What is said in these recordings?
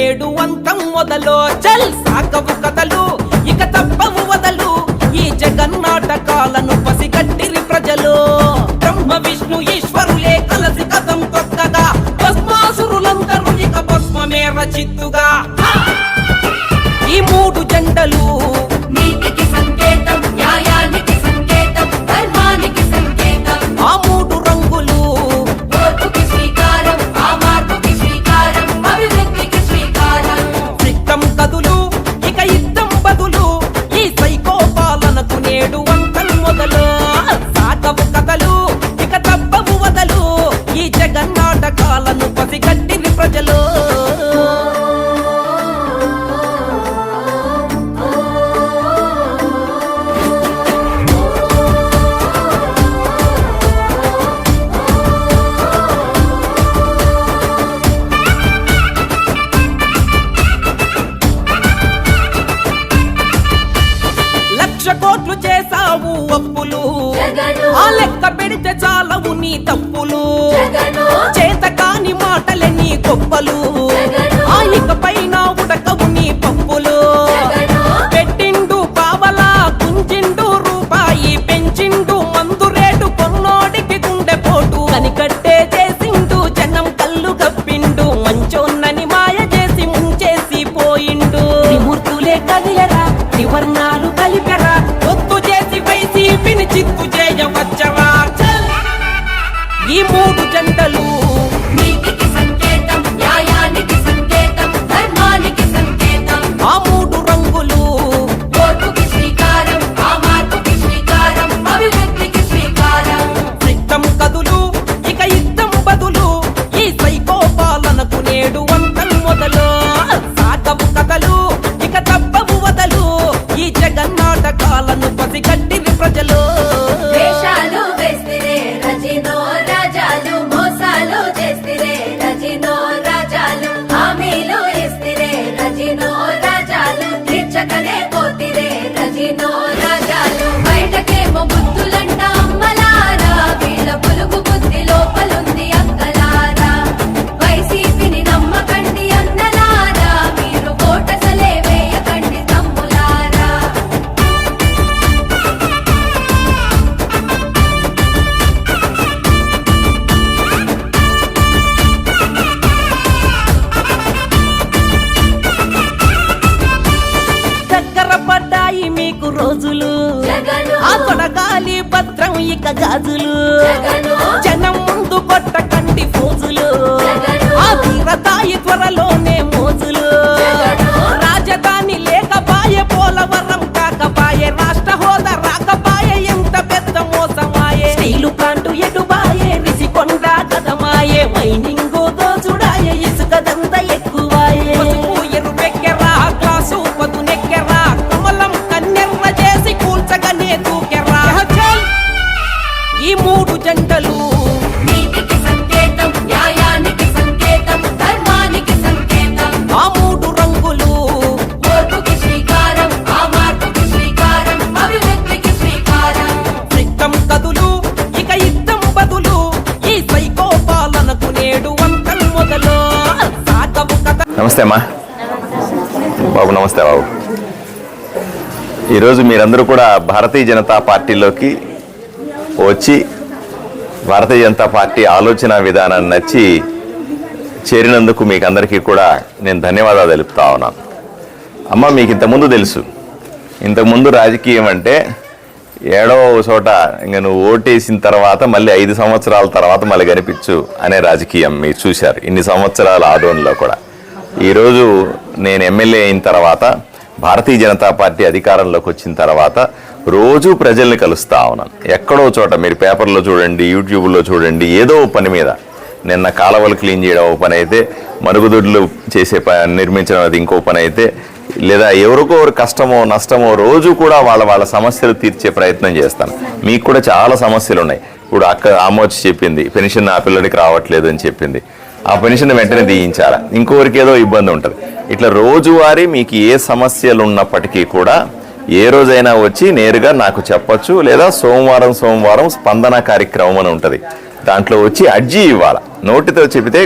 నేడు అంతం మొదలు చల్ సాకవు కథలు ఇక తప్పవు వదలు. ఈ జగన్నాటకాలను పసిగట్టిరి ప్రజలు. బ్రహ్మ విష్ణు ఈశ్వరులే కలసి కథం కొత్తగా. భస్మాసురులందరూ ఇక భస్మమే రచిత్తుగా. ఈ మూడు జెండలు కోట్లు చేసావు అప్పులు. ఆ లెక్క పెడితే చాలవు నీ తప్పులు. చేత కాని మాటలే నీ గొప్పలు. ఆ ఇకపైన నమస్తే అమ్మా. బాబు నమస్తే బాబు. ఈరోజు మీరందరూ కూడా భారతీయ జనతా పార్టీలోకి వచ్చి భారతీయ జనతా పార్టీ ఆలోచన విధానాన్ని నచ్చి చేరినందుకు మీకు అందరికీ కూడా నేను ధన్యవాదాలు తెలుపుతా ఉన్నాను. అమ్మ మీకు ఇంతకుముందు తెలుసు. ఇంతకుముందు రాజకీయం అంటే ఏడవ చోట ఇంక నువ్వు ఓటేసిన తర్వాత మళ్ళీ ఐదు సంవత్సరాల తర్వాత మళ్ళీ కనిపించు అనే రాజకీయం మీరు చూశారు. ఇన్ని సంవత్సరాల ఆదోళనలో కూడా. ఈరోజు నేను ఎమ్మెల్యే అయిన తర్వాత భారతీయ జనతా పార్టీ అధికారంలోకి వచ్చిన తర్వాత రోజు ప్రజల్ని కలుస్తా ఉన్నాను. ఎక్కడో చోట మీరు పేపర్లో చూడండి యూట్యూబ్లో చూడండి ఏదో పని మీద. నిన్న కాలువలు క్లీన్ చేయడం ఓ పని అయితే మరుగుదొడ్లు చేసే ప నిర్మించడం అది ఇంకో పని అయితే లేదా ఎవరికో కష్టమో నష్టమో రోజు కూడా వాళ్ళ వాళ్ళ సమస్యలు తీర్చే ప్రయత్నం చేస్తాను. మీకు కూడా చాలా సమస్యలు ఉన్నాయి. ఇప్పుడు అక్క ఆమోచి చెప్పింది పెన్షన్ ఆ పిల్లడికి రావట్లేదు అని చెప్పింది. ఆ పెన్షన్ వెంటనే తీయించాలా ఇంకొకరికి ఏదో ఇబ్బంది ఉంటుంది. ఇట్లా రోజువారీ మీకు ఏ సమస్యలు ఉన్నప్పటికీ కూడా ఏ రోజైనా వచ్చి నేరుగా నాకు చెప్పొచ్చు లేదా సోమవారం సోమవారం స్పందన కార్యక్రమం అని ఉంటుంది. దాంట్లో వచ్చి అర్జీ ఇవ్వాలి? నోటితో చెబితే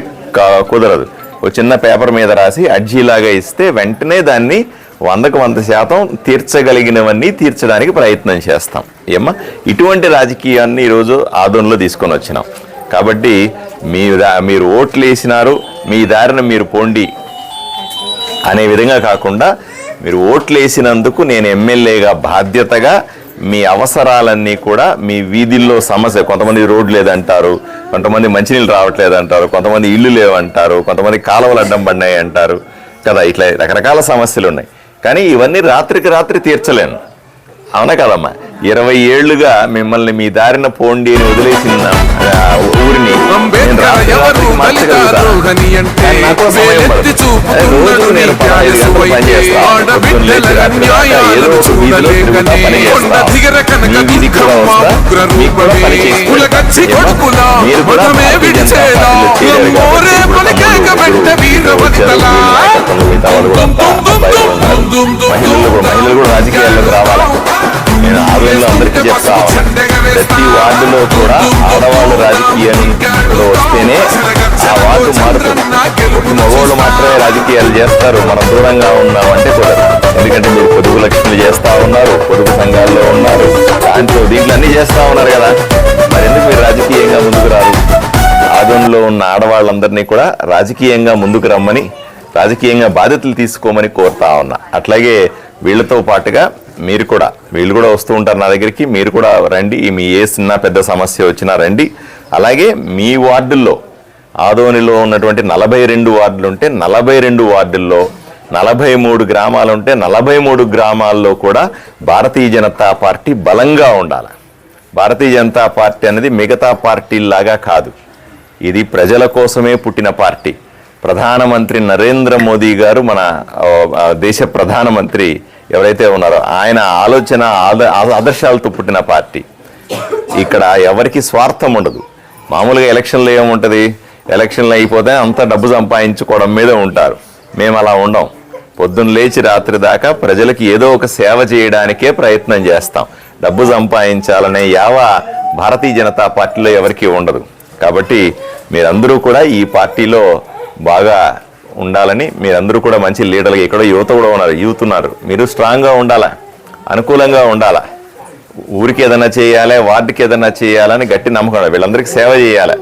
కుదరదు. ఓ చిన్న పేపర్ మీద రాసి అర్జీలాగా ఇస్తే వెంటనే దాన్ని వందకు వంద శాతం తీర్చగలిగినవన్నీ తీర్చడానికి ప్రయత్నం చేస్తాం. ఏమ్మా? ఇటువంటి రాజకీయాన్ని ఈరోజు ఆదరణలో తీసుకొని వచ్చినాం. కాబట్టి మీ దా- మీరు ఓట్లు వేసినారు మీ దారిన మీరు పోండి. అనే విధంగా కాకుండా మీరు ఓట్లు వేసినందుకు నేను ఎమ్మెల్యేగా బాధ్యతగా మీ అవసరాలన్నీ కూడా మీ వీధుల్లో సమస్య కొంతమంది రోడ్డు లేదంటారు కొంతమంది మంచినీళ్ళు రావట్లేదు అంటారు కొంతమంది ఇల్లు లేవంటారు కొంతమంది కాలువలు అడ్డం పడినాయి అంటారు. కదా ఇట్లా రకరకాల సమస్యలు ఉన్నాయి. కానీ ఇవన్నీ రాత్రికి రాత్రి తీర్చలేను. అవునా కదమ్మా? ఇరవై ఏళ్ళుగా మిమ్మల్ని మీ దారిన పోండి అని వదిలేసిన ఊరిని మహిళలు కూడా రాజకీయాల్లోకి రావాలి. నేను ఆవేళలో అందరికీ చెప్తా. ప్రతి వార్డులో కూడా ఆడవాళ్ళు రాజకీయాల్లో వస్తేనే ఆ వార్డు మారుతుంది. ఒట్టి మగవాళ్ళు మాత్రమే రాజకీయాలు చేస్తారు. మనం దూరంగా ఉన్నామంటే కుదరదు. ఎందుకంటే మీరు పొదుపు లక్ష్మిలు చేస్తా ఉన్నారు పొదుపు సంఘాల్లో ఉన్నారు. దాంట్లో దీంట్లో అన్ని చేస్తా ఉన్నారు కదా. మరి ఎందుకు మీరు రాజకీయంగా ముందుకు రారు? ఆదంలో ఉన్న ఆడవాళ్ళందరినీ కూడా రాజకీయంగా ముందుకు రమ్మని రాజకీయంగా బాధ్యతలు తీసుకోమని కోరుతా ఉన్నా. అట్లాగే వీళ్ళతో పాటుగా మీరు కూడా వీళ్ళు కూడా వస్తూ ఉంటారు నా దగ్గరికి మీరు కూడా రండి మీ ఏ చిన్న పెద్ద సమస్య వచ్చినా రండి. అలాగే మీ వార్డుల్లో ఆదోనిలో ఉన్నటువంటి నలభై రెండు వార్డులు ఉంటే నలభై రెండు వార్డుల్లో నలభై మూడు గ్రామాలు ఉంటే నలభై మూడు గ్రామాల్లో కూడా భారతీయ జనతా పార్టీ బలంగా ఉండాలి. భారతీయ జనతా పార్టీ అనేది మిగతా పార్టీలాగా కాదు. ఇది ప్రజల కోసమే పుట్టిన పార్టీ. ప్రధానమంత్రి నరేంద్ర మోదీ గారు మన దేశ ప్రధానమంత్రి ఎవరైతే ఉన్నారో ఆయన ఆలోచన ఆదర్శాలతో పుట్టిన పార్టీ. ఇక్కడ ఎవరికి స్వార్థం ఉండదు. మామూలుగా ఎలక్షన్లు ఏముంటుంది? ఎలక్షన్లు అయిపోతే అంత డబ్బు సంపాదించుకోవడం మీద ఉంటారు. మేము అలా ఉండం. పొద్దున్న లేచి రాత్రి దాకా ప్రజలకి ఏదో ఒక సేవ చేయడానికే ప్రయత్నం చేస్తాం. డబ్బు సంపాదించాలనే యావ భారతీయ జనతా పార్టీలో ఎవరికీ ఉండదు. కాబట్టి మీరందరూ కూడా ఈ పార్టీలో బాగా ఉండాలని మీరందరూ కూడా మంచి లీడర్లు ఇక్కడ యువత కూడా ఉన్నారు యూత్ ఉన్నారు. మీరు స్ట్రాంగ్గా ఉండాలా? అనుకూలంగా ఉండాలా? ఊరికి ఏదైనా చేయాలి వార్డుకి ఏదైనా చేయాలని గట్టి నమ్మకం వీళ్ళందరికీ సేవ చేయాలి.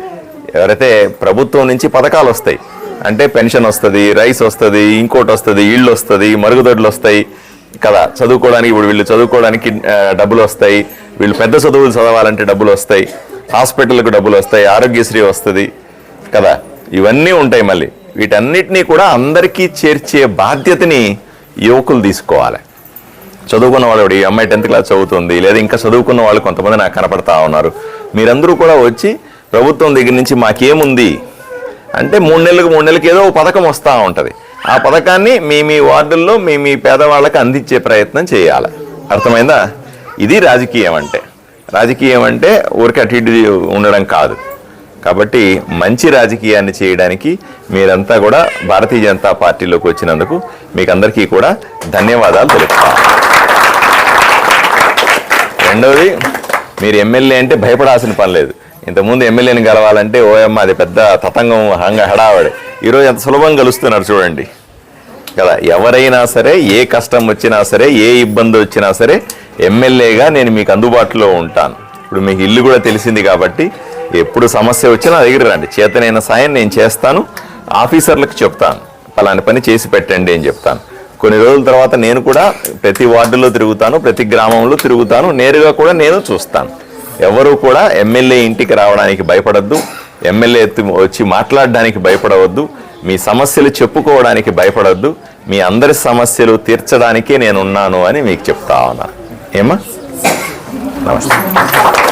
ఎవరైతే ప్రభుత్వం నుంచి పథకాలు వస్తాయి అంటే పెన్షన్ వస్తుంది రైస్ వస్తుంది ఇంకోటి వస్తుంది ఇళ్ళు వస్తుంది మరుగుదొడ్లు వస్తాయి కదా. చదువుకోవడానికి ఇప్పుడు వీళ్ళు చదువుకోవడానికి డబ్బులు వస్తాయి. వీళ్ళు పెద్ద చదువులు చదవాలంటే డబ్బులు వస్తాయి. హాస్పిటల్కు డబ్బులు వస్తాయి. ఆరోగ్యశ్రీ వస్తుంది కదా. ఇవన్నీ ఉంటాయి మళ్ళీ. వీటన్నిటినీ కూడా అందరికీ చేర్చే బాధ్యతని యువకులు తీసుకోవాలి. చదువుకున్న వాళ్ళు ఈ అమ్మాయి టెన్త్ క్లాస్ చదువుతుంది లేదా ఇంకా చదువుకున్న వాళ్ళు కొంతమంది నాకు కనపడతా ఉన్నారు. మీరందరూ కూడా వచ్చి ప్రభుత్వం దగ్గర నుంచి మాకేముంది? అంటే మూడు నెలలకు మూడు నెలలకు ఏదో ఒక పథకం వస్తూ ఉంటుంది. ఆ పథకాన్ని మీ మీ వార్డుల్లో మీ మీ పేదవాళ్ళకి అందించే ప్రయత్నం చేయాలి. అర్థమైందా? ఇది రాజకీయం అంటే. రాజకీయం అంటే ఊరికే అటు ఇటు ఉండడం కాదు. కాబట్టి మంచి రాజకీయాన్ని చేయడానికి మీరంతా కూడా భారతీయ జనతా పార్టీలోకి వచ్చినందుకు మీకు అందరికీ కూడా ధన్యవాదాలు తెలుపుతాను. రెండవది మీరు ఎమ్మెల్యే అంటే భయపడాల్సిన పని లేదు. ఇంతకుముందు ఎమ్మెల్యేని గెలవాలంటే ఓఎమ్మ అది పెద్ద తతంగం హంగ హడావడి. ఈరోజు ఎంత సులభంగా గెలుస్తున్నారు చూడండి. కదా ఎవరైనా సరే ఏ కష్టం వచ్చినా సరే ఏ ఇబ్బంది వచ్చినా సరే ఎమ్మెల్యేగా నేను మీకు అందుబాటులో ఉంటాను. ఇప్పుడు మీకు ఇల్లు కూడా తెలిసింది కాబట్టి ఎప్పుడు సమస్య వచ్చినా దగ్గర రండి. చేతనైన సాయం నేను చేస్తాను. ఆఫీసర్లకు చెప్తాను. పలాని పని చేసి పెట్టండి అని చెప్తాను. కొన్ని రోజుల తర్వాత నేను కూడా ప్రతి వార్డులో తిరుగుతాను ప్రతి గ్రామంలో తిరుగుతాను. నేరుగా కూడా నేను చూస్తాను. ఎవరు కూడా ఎమ్మెల్యే ఇంటికి రావడానికి భయపడద్దు. ఎమ్మెల్యే వచ్చి మాట్లాడడానికి భయపడవద్దు. మీ సమస్యలు చెప్పుకోవడానికి భయపడద్దు. మీ అందరి సమస్యలు తీర్చడానికే నేను ఉన్నాను అని మీకు చెప్తా ఉన్నా. ఏమా నమస్తే.